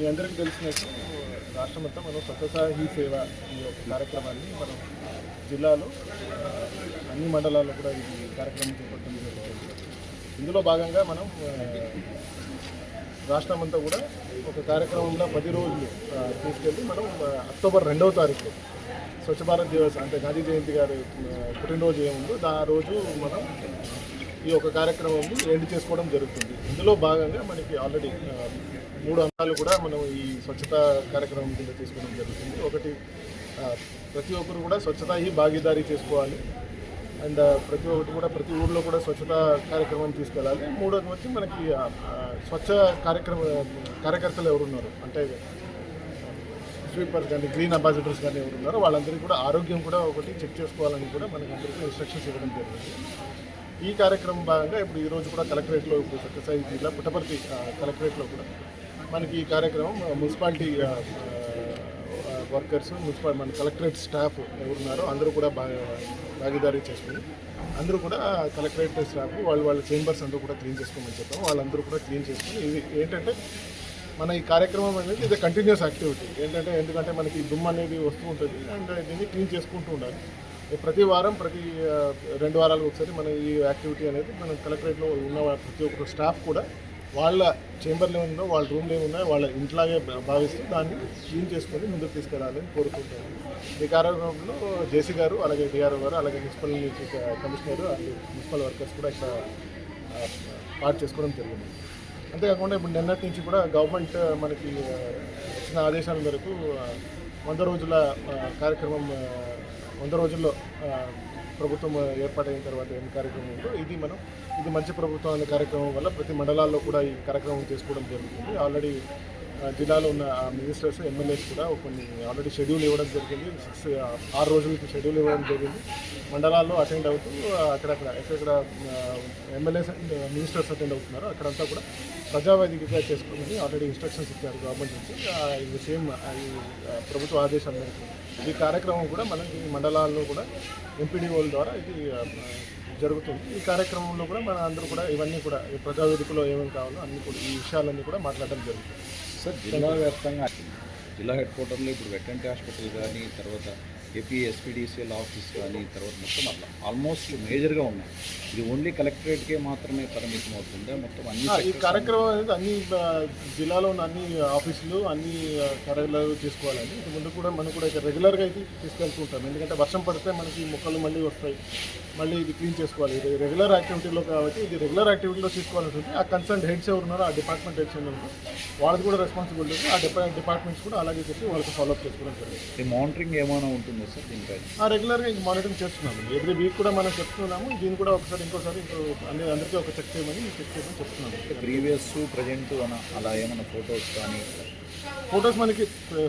మీ అందరికీ తెలిసినట్టు రాష్ట్రమంతా మనం స్వచ్ఛసాహి సేవ ఈ యొక్క కార్యక్రమాన్ని మనం జిల్లాలో అన్ని మండలాల్లో కూడా ఈ కార్యక్రమం చేపట్టడం జరుగుతుంది ఇందులో భాగంగా మనం రాష్ట్రం అంతా కూడా ఒక కార్యక్రమంలో పది రోజులు తీసుకెళ్ళి మనం అక్టోబర్ రెండవ తారీఖు స్వచ్ఛ భారత్ దివస్ అంటే గాంధీ జయంతి గారి పుట్టినరోజు ఏముందో దా ఆ రోజు మనం ఈ యొక్క కార్యక్రమం ఎండ్ చేసుకోవడం జరుగుతుంది. ఇందులో భాగంగా మనకి ఆల్రెడీ మూడు అంశాలు కూడా మనం ఈ స్వచ్ఛత కార్యక్రమం కింద తీసుకోవడం జరుగుతుంది. ఒకటి ప్రతి ఒక్కరు కూడా స్వచ్ఛత ఈ భాగీదారీ చేసుకోవాలి. అండ్ ప్రతి ఒక్కటి కూడా ప్రతి ఊర్లో కూడా స్వచ్ఛత కార్యక్రమం తీసుకెళ్ళాలి. మూడోది వచ్చి మనకి స్వచ్ఛ కార్యక్రమ కార్యకర్తలు ఎవరున్నారు? అంటే స్వీపర్స్ కానీ గ్రీన్ అంబాసిడర్స్ కానీ ఎవరున్నారో వాళ్ళందరికీ కూడా ఆరోగ్యం కూడా ఒకటి చెక్ చేసుకోవాలని కూడా మనకి అందరికీ ఇన్స్ట్రక్షన్స్ ఇవ్వడం జరిగింది ఈ కార్యక్రమం భాగంగా ఇప్పుడు ఈరోజు కూడా కలెక్టరేట్లో ఇప్పుడు సత్యసాయి జిల్లా పుట్టపర్తి కలెక్టరేట్లో కూడా మనకి ఈ కార్యక్రమం మున్సిపాలిటీ వర్కర్స్ మున్సిపల్ మన కలెక్టరేట్ స్టాఫ్ ఎవరున్నారో అందరూ కూడా భాగీదారీ చేసుకుని అందరూ కూడా కలెక్టరేట్ స్టాఫ్ వాళ్ళు వాళ్ళ చేంబర్స్ అందరూ కూడా క్లీన్ చేసుకోమని చెప్పాము. వాళ్ళందరూ కూడా క్లీన్ చేసుకుని ఇది ఏంటంటే మన ఈ కార్యక్రమం అనేది ఇది కంటిన్యూస్ యాక్టివిటీ ఏంటంటే ఎందుకంటే మనకి దుమ్ము అనేది వస్తూ ఉంటుంది. అండ్ దీన్ని క్లీన్ చేసుకుంటూ ఉండాలి. ప్రతి వారం ప్రతి రెండు వారాలకు ఒకసారి మన ఈ యాక్టివిటీ అనేది మనం కలెక్టరేట్లో ఉన్న ప్రతి ఒక్క స్టాఫ్ కూడా వాళ్ళ చేంబర్లో ఏముందో వాళ్ళ రూమ్లో ఏమున్నాయో వాళ్ళ ఇంట్లాగే భావిస్తూ దాన్ని క్లీన్ చేసుకొని ముందుకు తీసుకెళ్ళాలని కోరుకుంటాను. ఈ కార్యక్రమంలో జేసీ గారు అలాగే డిఆర్ఓ గారు అలాగే మున్సిపల్ కమిషనర్ అలాగే మున్సిపల్ వర్కర్స్ కూడా ఇక్కడ పార్ట్ చేసుకోవడం జరిగింది. అంతేకాకుండా ఇప్పుడు నిన్నటి నుంచి కూడా గవర్నమెంట్ మనకి వచ్చిన ఆదేశాల మేరకు వంద రోజుల కార్యక్రమం వంద రోజుల్లో ప్రభుత్వం ఏర్పాటైన తర్వాత ఏం కార్యక్రమం ఉందో ఇది మనం ఇది మంచి ప్రభుత్వం అనే కార్యక్రమం వల్ల ప్రతి మండలాల్లో కూడా ఈ కార్యక్రమం చేసుకోవడం జరుగుతుంది. ఆల్రెడీ జిల్లాలో ఉన్న మినిస్టర్స్ ఎమ్మెల్యేస్ కూడా కొన్ని ఆల్రెడీ షెడ్యూల్ ఇవ్వడం జరిగింది. సిక్స్ ఆరు రోజులకి షెడ్యూల్ ఇవ్వడం జరిగింది. మండలాల్లో అటెండ్ అవుతూ అక్కడక్కడ ఎక్కడెక్కడ ఎమ్మెల్యేస్ అండ్ మినిస్టర్స్ అటెండ్ అవుతున్నారు. అక్కడంతా కూడా ప్రజావేదికగా చేసుకోమని ఆల్రెడీ ఇన్స్ట్రక్షన్స్ ఇచ్చారు గవర్నమెంట్ నుంచి. ఇది సేమ్ ప్రభుత్వ ఆదేశాల మేరకు. ఈ కార్యక్రమం కూడా మనకి ఈ మండలాల్లో కూడా ఎంపీడీఓల ద్వారా ఇది జరుగుతుంది. ఈ కార్యక్రమంలో కూడా మన అందరూ కూడా ఇవన్నీ కూడా ఈ ప్రజావేదికలో ఏమేమి కావాలో అన్ని కూడా ఈ విషయాలన్నీ కూడా మాట్లాడడం జరుగుతుంది. సార్ జిల్లా వ్యాప్తంగా జిల్లా హెడ్ క్వార్టర్లో ఇప్పుడు వెటర్నరీ హాస్పిటల్ కానీ తర్వాత ఏపీ ఎస్పీడీసీఎల్ ఆఫీస్ కానీ తర్వాత మొత్తం అట్లా. ఆల్మోస్ట్ మేజర్గా ఉన్నాయి. ఇది ఓన్లీ కలెక్టరేట్కే మాత్రమే పరిమితం అవుతుందా? మొత్తం అన్ని ఈ కార్యక్రమం అనేది అన్ని జిల్లాలో ఉన్న అన్ని ఆఫీసులు అన్ని కార్యాలయాలు చేసుకోవాలని ఇది ముందు కూడా మనం కూడా ఇక రెగ్యులర్గా అయితే తీసుకెళ్తూ ఉంటాం. ఎందుకంటే వర్షం పడితే మనకి మొక్కలు మళ్ళీ వస్తాయి. మళ్ళీ ఇది క్లీన్ చేసుకోవాలి. ఇది రెగ్యులర్ యాక్టివిటీలో కాబట్టి ఇది రెగ్యులర్ యాక్టివిటీలో తీసుకోవాల్సి ఉంటుంది ఆ కన్సర్న్ హెడ్స్ ఎవరు ఉన్నారో ఆ డిపార్ట్మెంట్ హెడ్స్ ఎవరు వాళ్ళది కూడా రెస్పాన్సిబిలిటీ ఆ డిపా డిపార్ట్మెంట్స్ కూడా అలాగే చెప్పి వాళ్ళకి ఫాలోఅప్ చేసుకోవడం జరుగుతుంది మానిటరింగ్ ఏమైనా ఉంటుందా? దీనిపై ఆ రెగ్యులర్గా ఇంక మానిటరింగ్ చేస్తున్నాము. ఎవ్రీ వీక్ కూడా మనం చెప్తున్నాము. దీన్ని కూడా ఒకసారి ఇంకోసారి ఇంకో అన్ని అందరికీ ఒక చెక్ చేయమని చెక్ చేయమని చెప్తున్నాము. ప్రీవియస్ ప్రజెంట్ అన అలా ఏమైనా ఫొటోస్ కానీ? ఫొటోస్ మనకి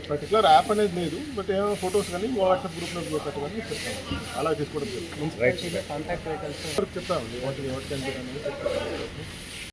పర్టికులర్ యాప్ అనేది లేదు బట్ ఏమైనా ఫొటోస్ కానీ వాట్సాప్ గ్రూప్లో పెట్టమని చెప్తాము. అలా తీసుకోవడం జరుగుతుంది. రైట్ చెప్తాము. వాటికి వాటికి అనేది చెప్తాము.